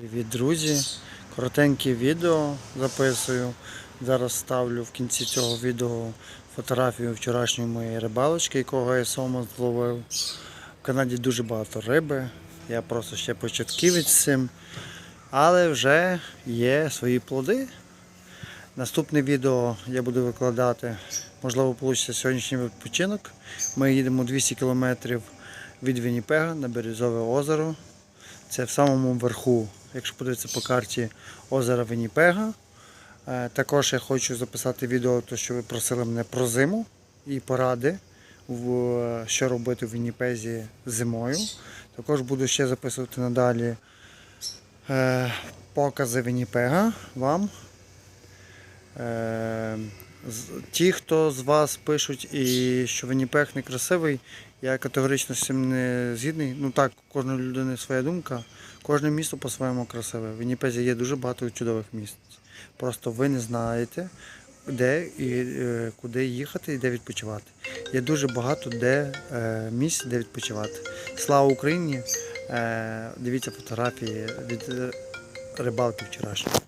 Привіт, друзі! Коротеньке відео записую. Зараз ставлю в кінці цього відео фотографію вчорашньої моєї рибалочки, якого я сома зловив. В Канаді дуже багато риби. Я просто ще початківець з цим. Але вже є свої плоди. Наступне відео я буду викладати, можливо, вийде сьогоднішній відпочинок. Ми їдемо 200 км від Вінніпега на Березове озеро. Це в самому верху, якщо подивитися по карті озера Вінніпега. Е, Також я хочу записати відео, то що ви просили мене про зиму і поради, що робити в Вінніпезі зимою. Також буду ще записувати надалі е, покази Вінніпега вам. Ті, хто з вас пишуть, і що Вінніпег не красивий, я категорично з цим не згідний. Ну так, у кожної людини своя думка. Кожне місто по-своєму красиве. В Вінніпезі є дуже багато чудових місць. Просто ви не знаєте, де і е, куди їхати і де відпочивати. Є дуже багато де е, місць, де відпочивати. Слава Україні! Е, дивіться фотографії від рибалки вчорашньої.